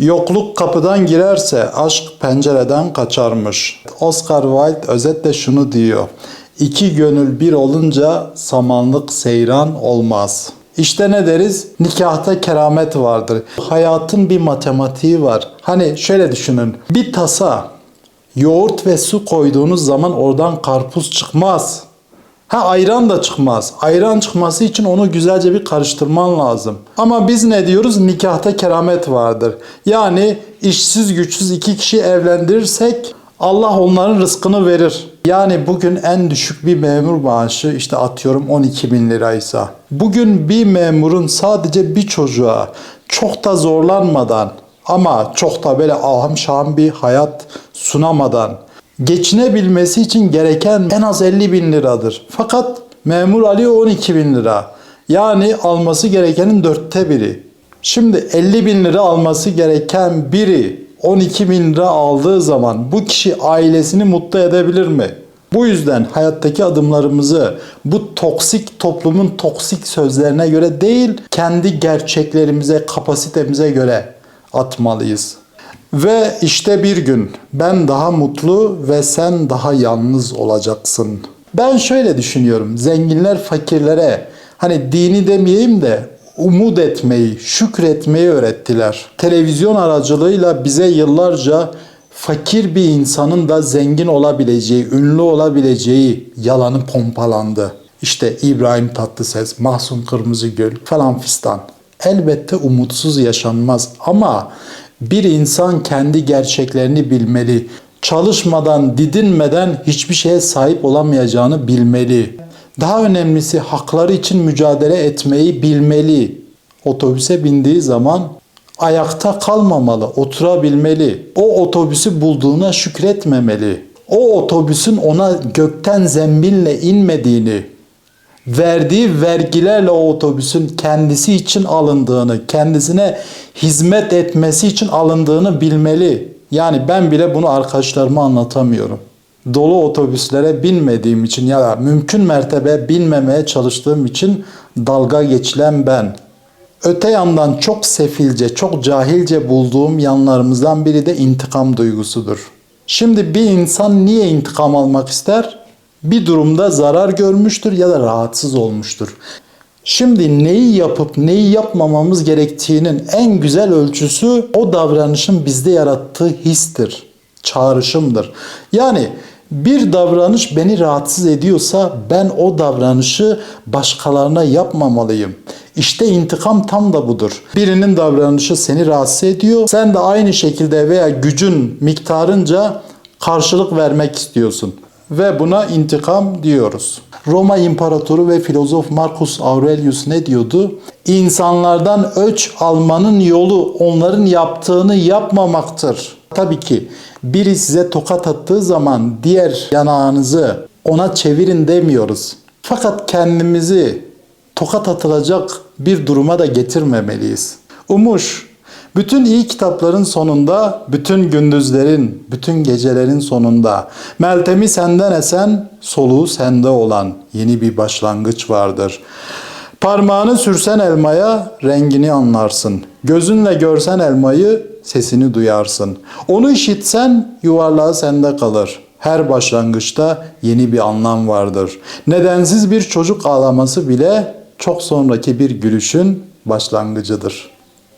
Yokluk kapıdan girerse aşk pencereden kaçarmış. Oscar Wilde özetle şunu diyor. İki gönül bir olunca samanlık seyran olmaz. İşte ne deriz? Nikahta keramet vardır. Hayatın bir matematiği var. Hani şöyle düşünün. Bir tasa yoğurt ve su koyduğunuz zaman oradan karpuz çıkmaz. Ha ayran da çıkmaz. Ayran çıkması için onu güzelce bir karıştırman lazım. Ama biz ne diyoruz? Nikahta keramet vardır. Yani işsiz güçsüz iki kişi evlendirirsek Allah onların rızkını verir. Yani bugün en düşük bir memur maaşı işte atıyorum 12 bin liraysa. Bugün bir memurun sadece bir çocuğa çok da zorlanmadan ama çok da böyle ahım şahım bir hayat sunamadan geçinebilmesi için gereken en az 50 bin liradır. Fakat memur alıyor 12 bin lira. Yani alması gerekenin dörtte biri. Şimdi 50 bin lira alması gereken biri 12 bin lira aldığı zaman bu kişi ailesini mutlu edebilir mi? Bu yüzden hayattaki adımlarımızı bu toksik toplumun toksik sözlerine göre değil, kendi gerçeklerimize, kapasitemize göre atmalıyız. Ve işte bir gün ben daha mutlu ve sen daha yalnız olacaksın. Ben şöyle düşünüyorum. Zenginler fakirlere hani dini demeyeyim de umut etmeyi, şükretmeyi öğrettiler. Televizyon aracılığıyla bize yıllarca fakir bir insanın da zengin olabileceği, ünlü olabileceği yalanı pompalandı. İşte İbrahim Tatlıses, Mahsun Kırmızıgül falan fistan. Elbette umutsuz yaşanmaz ama bir insan kendi gerçeklerini bilmeli. Çalışmadan, didinmeden hiçbir şeye sahip olamayacağını bilmeli. Daha önemlisi hakları için mücadele etmeyi bilmeli. Otobüse bindiği zaman ayakta kalmamalı, oturabilmeli. O otobüsü bulduğuna şükretmemeli. O otobüsün ona gökten zembille inmediğini, verdiği vergilerle o otobüsün kendisi için alındığını, kendisine hizmet etmesi için alındığını bilmeli. Yani ben bile bunu arkadaşlarıma anlatamıyorum. Dolu otobüslere binmediğim için ya mümkün mertebe binmemeye çalıştığım için dalga geçilen ben. Öte yandan çok sefilce, çok cahilce bulduğum yanlarımızdan biri de intikam duygusudur. Şimdi bir insan niye intikam almak ister? Bir durumda zarar görmüştür ya da rahatsız olmuştur. Şimdi neyi yapıp neyi yapmamamız gerektiğinin en güzel ölçüsü o davranışın bizde yarattığı histir, çağrışımdır. Yani bir davranış beni rahatsız ediyorsa ben o davranışı başkalarına yapmamalıyım. İşte intikam tam da budur. Birinin davranışı seni rahatsız ediyor. Sen de aynı şekilde veya gücün miktarınca karşılık vermek istiyorsun ve buna intikam diyoruz. Roma İmparatoru ve filozof Marcus Aurelius ne diyordu? İnsanlardan öç almanın yolu onların yaptığını yapmamaktır. Tabii ki biri size tokat attığı zaman diğer yanağınızı ona çevirin demiyoruz. Fakat kendimizi tokat atılacak bir duruma da getirmemeliyiz. Umuş, bütün iyi kitapların sonunda, bütün gündüzlerin, bütün gecelerin sonunda Meltem'i senden esen, soluğu sende olan yeni bir başlangıç vardır. Parmağını sürsen elmaya rengini anlarsın. Gözünle görsen elmayı sesini duyarsın. Onu işitsen yuvarlağı sende kalır. Her başlangıçta yeni bir anlam vardır. Nedensiz bir çocuk ağlaması bile çok sonraki bir gülüşün başlangıcıdır.''